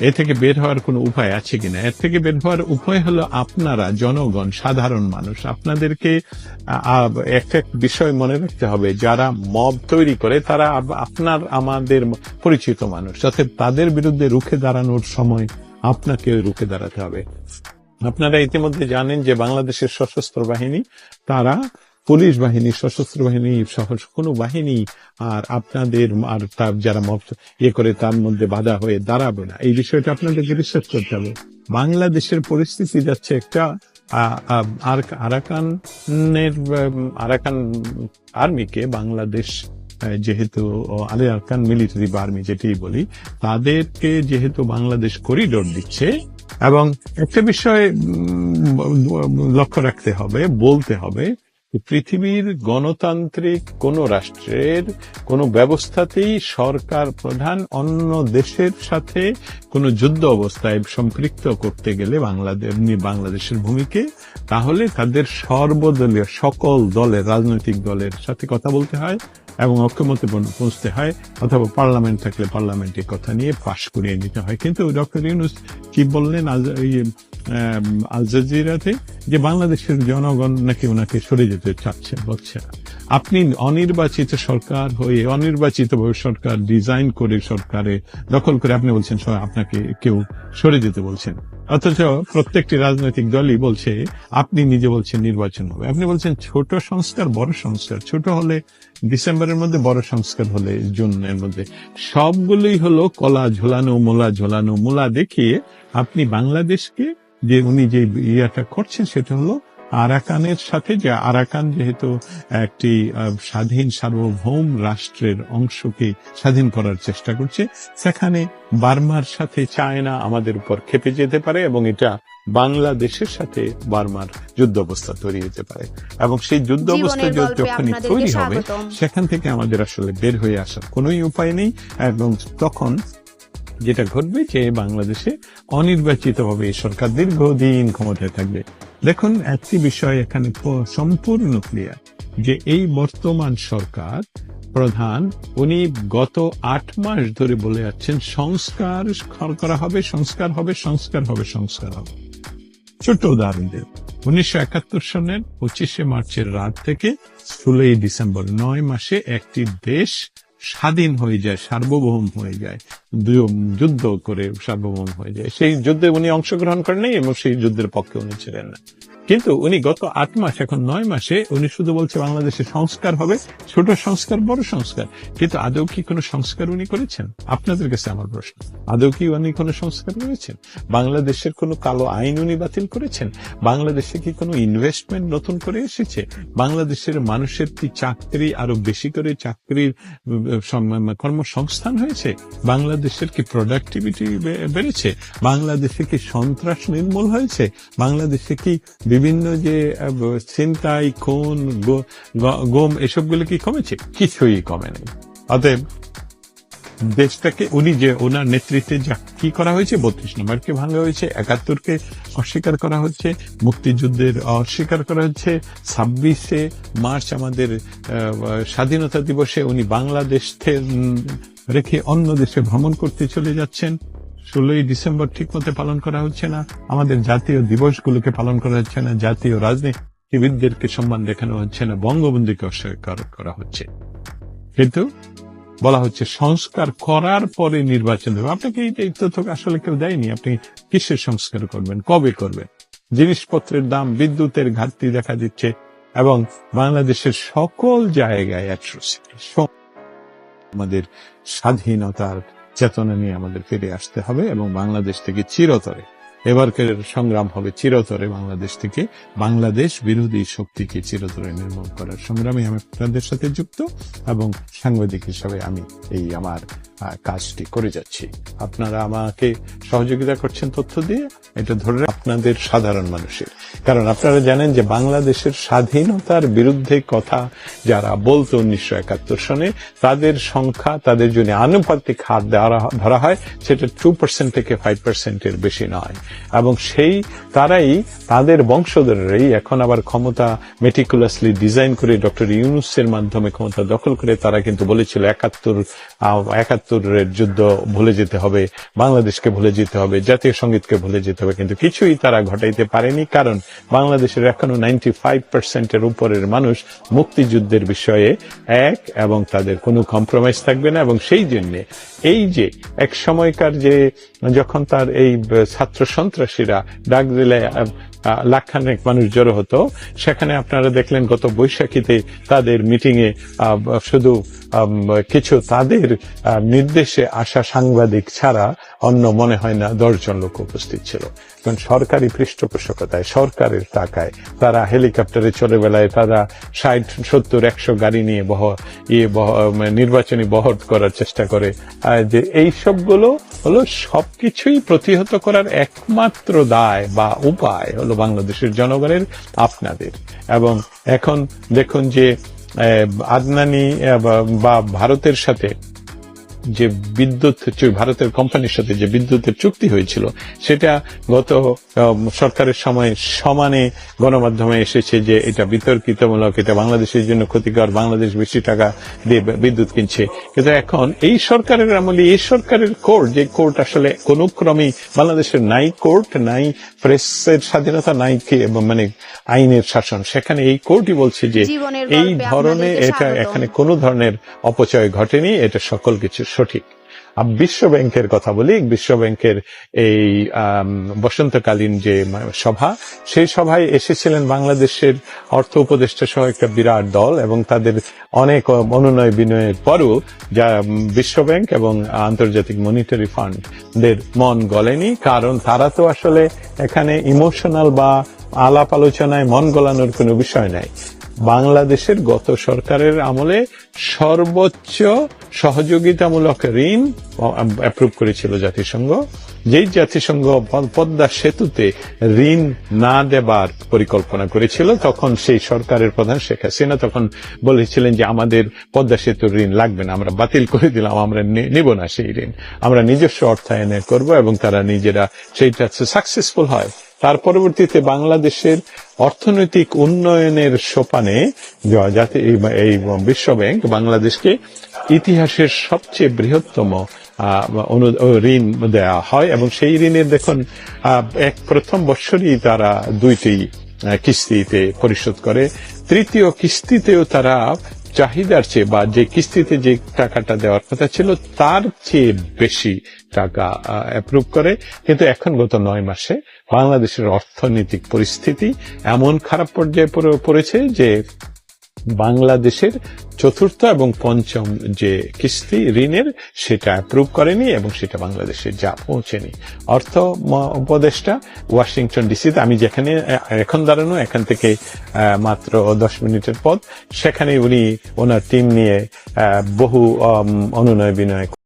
এ থেকে বের হওয়ার কোনো উপায় আছে কিনা? এর থেকে বের হওয়ার উপায় হলো আপনারা জনগণ সাধারণ মানুষ আপনাদেরকে আ, একটা বিষয় মনে রাখতে হবে। যারা মব তৈরি করে তারা আপনার আমাদের পরিচিত মানুষ। অর্থাৎ তাদের বিরুদ্ধে রুখে দাঁড়ানোর সময় আপনাকে রুখে দাঁড়াতে হবে। আপনারা ইতিমধ্যে জানেন যে বাংলাদেশের সশস্ত্র বাহিনী তারা পুলিশ বাহিনী, সশস্ত্র বাহিনী সহ কোনো বাহিনী আর আপনাদের আর তার যারা ইয়ে করে তার মধ্যে বাধা হয়ে দাঁড়াবে না। এই বিষয়টা আপনাদেরকে রিসার্চ করতে হবে। বাংলাদেশের পরিস্থিতি যাচ্ছে একটা আর, আরাকানের, আরাকান আর্মিকে বাংলাদেশ যেহেতু আলে আরাকান মিলিটারি আর্মি যেটি বলি, তাদেরকে যেহেতু বাংলাদেশ করিডোর দিচ্ছে এবং একটা বিষয় লক্ষ্য রাখতে হবে, বলতে হবে পৃথিবীর গণতান্ত্রিক কোন রাষ্ট্রের কোন ব্যবস্থাতেই সরকার প্রধান অন্য দেশের সাথে কোন যুদ্ধ অবস্থায় সম্পৃক্ত করতে গেলে বাংলাদেশ বাংলাদেশের ভূমিকে, তাহলে তাদের সর্বদলীয় সকল দলের, রাজনৈতিক দলের সাথে কথা বলতে হয় এবং ঐক্যমতে পৌঁছতে হয় অথবা পার্লামেন্ট থাকলে পার্লামেন্টের কথা নিয়ে পাশ করিয়ে নিতে হয়। কিন্তু ডক্টর ইউনুস কি বললেন? আল জাজিরাতে যে বাংলাদেশের জনগণ নাকি ওনাকে সরে যেতে চাচ্ছে, বলছে আপনি অনির্বাচিত সরকার হয়ে, অনির্বাচিত সরকার ডিজাইন করে সরকারে দখল করে আপনি বলছেন আপনাকে কেউ সরে যেতে বলছেন। অথচ প্রত্যেকটি রাজনৈতিক দলই বলছে, আপনি নিজে বলছেন নির্বাচন হবে। আপনি বলছেন ছোট সংস্কার, বড় সংস্কার। ছোট হলে ডিসেম্বরের মধ্যে, বড় সংস্কার হলে জুনের মধ্যে। সবগুলোই হলো কলা ঝোলানো, মোলা ঝোলানো, মোলা দেখিয়ে আপনি বাংলাদেশকে যে উনি যে ইয়েটা করছেন সেটা হলো আরাকানের সাথে যে আরাকান যেহেতু একটি স্বাধীন সার্বভৌম রাষ্ট্রের অংশকে স্বাধীন করার চেষ্টা করছে সেখানে বার্মার সাথে চায়না আমাদের উপর খেপে যেতে পারে এবং এটা বাংলাদেশের সাথে বার্মার যুদ্ধ অবস্থা তৈরি হতে পারে। এবং সেই যুদ্ধ অবস্থা যখনই তৈরি হবে সেখান থেকে আমাদের আসলে বের হয়ে আসার কোনোই উপায় নেই। এবং তখন যেটা ঘটবে যে বাংলাদেশে অনির্বাচিতভাবে সরকার দীর্ঘদিন ক্ষমতায় থাকবে। দেখুন, একটি বিষয় এখানে সম্পূর্ণ ক্লিয়ার যে এই বর্তমান সরকার প্রধান, উনি গত আট মাস ধরে বলে যাচ্ছেন, সংস্কার করা হবে, সংস্কার হবে সংস্কার হবে সংস্কার হবে। ছোট্ট উদাহরণ দেব উনিশশো একাত্তর সনের পঁচিশে মার্চের রাত থেকে ষোলোই ডিসেম্বর, নয় মাসে একটি দেশ স্বাধীন হয়ে যায়, সার্বভৌম হয়ে যায় যুদ্ধ করে সার্বভৌম হয়ে যায়। সেই যুদ্ধে উনি অংশগ্রহণ করেন এবং সেই যুদ্ধের পক্ষে উনি ছিলেন না। কিন্তু উনি গত আট মাস, এখন নয় মাসে উনি শুধু বলছে বাংলাদেশে সংস্কার হবে, ছোট সংস্কার, বড় সংস্কার। কিন্তু আদৌ কি কোনো সংস্কার উনি করেছেন? আপনাদের কাছে আমার প্রশ্ন। আদৌ কি উনি কোনো সংস্কার করেছেন? বাংলাদেশের কোনো কালো আইন উনি বাতিল করেছেন? বাংলাদেশে কি কোনো ইনভেস্টমেন্ট নতুন করে এসেছে? বাংলাদেশের মানুষের কি চাকরি আরও বেশি করে চাকরির কর্মসংস্থান হয়েছে? বাংলাদেশের কি প্রোডাক্টিভিটি বেড়েছে? বাংলাদেশে কি সন্ত্রাস নির্মূল হয়েছে? বাংলাদেশে কি বিভিন্ন যে ছিনতাই, খুন গম এসবগুলো কি কমেছে? কিছুই কমে নেই। অতএব দেশটাকে উনি যে ওনার নেতৃত্বে যা কি করা হয়েছে, বত্রিশ নম্বরকে ভাঙা হয়েছে, একাত্তরকে অস্বীকার করা হচ্ছে, মুক্তিযুদ্ধের অস্বীকার করা হচ্ছে, ছাব্বিশে মার্চ আমাদের স্বাধীনতা দিবসে উনি বাংলাদেশ রেখে অন্য দেশে ভ্রমণ করতে চলে যাচ্ছেন। ষোলোই ডিসেম্বর ঠিক মতো পালন করা হচ্ছে না। আমাদের জাতীয় দিবসগুলোকে পালন করা হচ্ছে না। জাতীয় রাজনীতিবিদদেরকে সম্মান দেখানো হচ্ছে না। বঙ্গবন্ধুকে অস্বীকার করা হচ্ছে। কিন্তু বলা হচ্ছে সংস্কার করার পরে নির্বাচন দেবে আপনাকে এই তথ্য আসলে কেউ দেয়নি? আপনি কিসের সংস্কার করবেন? কবে করবেন? জিনিসপত্রের দাম, বিদ্যুতের ঘাটতি দেখা দিচ্ছে এবং বাংলাদেশের সকল জায়গায় আমাদের স্বাধীনতার চেতনা নিয়ে আমাদের ফিরে আসতে হবে এবং বাংলাদেশ থেকে চিরতরে এবারকার সংগ্রাম হবে চিরতরে বাংলাদেশ থেকে, বাংলাদেশ বিরোধী শক্তিকে চিরতরে নির্মূল করার সংগ্রামে আমি আপনাদের সাথে যুক্ত এবং সাংবাদিক হিসাবে আমি এই আমার কাজটি করে যাচ্ছি। আপনারা আমাকে সহযোগিতা করছেন তথ্য দিয়ে, এটা ধরে আপনাদের সাধারণ মানুষের। কারণ আপনারা জানেন যে বাংলাদেশের স্বাধীনতার বিরুদ্ধে কথা যারা বলতো উনিশশো একাত্তর সনে, তাদের সংখ্যা, তাদের জন্য আনুপাতিক হার ধরা হয়, সেটা টু পার্সেন্ট থেকে ফাইভ পার্সেন্টের বেশি নয়। এবং সেই, তারাই তাদের বংশধরেরাই এখন আবার ক্ষমতা মেটিকুলাসলি ডিজাইন করে ডক্টর ইউনুসের মাধ্যমে ক্ষমতা দখল করে, তারা কিন্তু বলেছিল একাত্তর একাত্তর একাত্তরের যুদ্ধ ভুলে যেতে হবে, বাংলাদেশকে ভুলে যেতে হবে, জাতীয় সঙ্গীতকে ভুলে যেতে হবে, কিন্তু কিছুই তারা ঘটাইতে পারেনি, কারণ বাংলাদেশের এখনও নাইনটি ফাইভ পার্সেন্টের উপরের মানুষ মুক্তিযুদ্ধের বিষয়ে এক এবং তাদের কোনো কম্প্রোমাইজ থাকবে না, এবং সেই জন্যে এই যে এক সময়কার যে যখন তার এই ছাত্র সন্ত্রাসীরা ডাক দিলে লাখখানেক মানুষ জড়ো হতো। সেখানে আপনারা দেখলেন গত বৈশাখীতে তাদের মিটিং এ শুধু কিছু তাদের নির্দেশে আসা সাংবাদিক ছাড়া অন্য মনে হয় না দশজন লোক উপস্থিত ছিল। কারণ সরকারি পৃষ্ঠপোষকতায়, সরকারের টাকায় তারা হেলিকপ্টারে চলে বেলায় তারা ষাট, সত্তর, একশো গাড়ি নিয়ে বহ ইয়ে নির্বাচনী বহর করার চেষ্টা করে। যে এই সবগুলো হলো সবকিছুই প্রতিহত করার একমাত্র দায় বা উপায় হলো বাংলাদেশের জনগণের আপনাদের। এবং এখন দেখুন যে আদনানি বা ভারতের সাথে যে বিদ্যুৎ ভারতের কোম্পানির সাথে যে বিদ্যুতের চুক্তি হয়েছিল সেটা গত সরকারের সময় সমানে গণমাধ্যমে এসেছে যে এটা বিতর্কিতমূলক এটা বাংলাদেশের জন্য ক্ষতিকর বাংলাদেশ বেশি টাকা দিয়ে বিদ্যুৎ কিনছে। কিন্তু এখন এই সরকারের আমলে এই সরকারের কোর্ট যে কোর্ট আসলে কোন ক্রমেই বাংলাদেশের নাই কোর্ট নাই প্রেসের স্বাধীনতা নাই কি মানে আইনের শাসন সেখানে এই কোর্টই বলছে যে এই ধরনের এটা এখানে কোনো ধরনের অপচয় ঘটেনি এটা সকল কিছু সঠিক। বিশ্ব ব্যাংকের কথা বলি বিশ্ব ব্যাংকের এই বসন্তকালীন যে সভা, সেই সভায় এসেছিলেন বাংলাদেশের অর্থ উপদেষ্টা সহ একটা বিরাট দল এবং তাদের অনেক অনুনয় বিনয়ের পরও যা বিশ্ব ব্যাংক এবং আন্তর্জাতিক মনিটারি ফান্ড দের মন গলেনি, কারণ তারা তো আসলে এখানে ইমোশনাল বা আলাপ আলোচনায় মন গলানোর কোনো বিষয় নাই। বাংলাদেশের গত সরকারের আমলে সর্বোচ্চ সহযোগিতামূলক ঋণ অ্যাপ্রুভ করেছিল জাতিসংঘ। যেই জাতিসংঘ পদ্মা সেতুতে ঋণ না দেবার পরিকল্পনা করেছিল, তখন সেই সরকারের প্রধান শেখ হাসিনা তখন বলেছিলেন যে, আমাদের পদ্মা সেতুর ঋণ লাগবে না, আমরা বাতিল করে দিলাম, আমরা নিব না সেই ঋণ। আমরা নিজস্ব অর্থায়নে করব এবং তারা নিজেরা সেইটা সাকসেসফুল হয়। তার পরবর্তীতে বাংলাদেশের অর্থনৈতিক উন্নয়নের সোপানে যাতে এই- এই বিশ্ব ব্যাংক বাংলাদেশকে ইতিহাসের সবচেয়ে বৃহত্তম ঋণ দেওয়া হয় এবং সেই ঋণের দেখুন এক প্রথম বৎসরই তারা দুইটি কিস্তিতে পরিশোধ করে। তৃতীয় কিস্তিতেও তারা চাহিদার চেয়ে বা যে কিস্তিতে যে টাকাটা দেওয়ার কথা ছিল, তার চেয়ে বেশি টাকা অ্যাপ্রুভ করে। কিন্তু এখন গত নয় মাসে বাংলাদেশের অর্থনৈতিক পরিস্থিতি এমন খারাপ পর্যায়ে পড়ে- পড়েছে যে বাংলাদেশের চতুর্থ এবং পঞ্চম যে কিস্তি ঋণের, সেটা অ্যাপ্রুভ করেনি এবং সেটা বাংলাদেশে যা পৌঁছেনি। অর্থ উপদেষ্টা ওয়াশিংটন ডিসিতে আমি যেখানে এখন দাঁড়ানো, এখান থেকে মাত্র দশ মিনিটের পথ। সেখানে উনি, ওনার টিম নিয়ে বহু অনুনয় বিনয়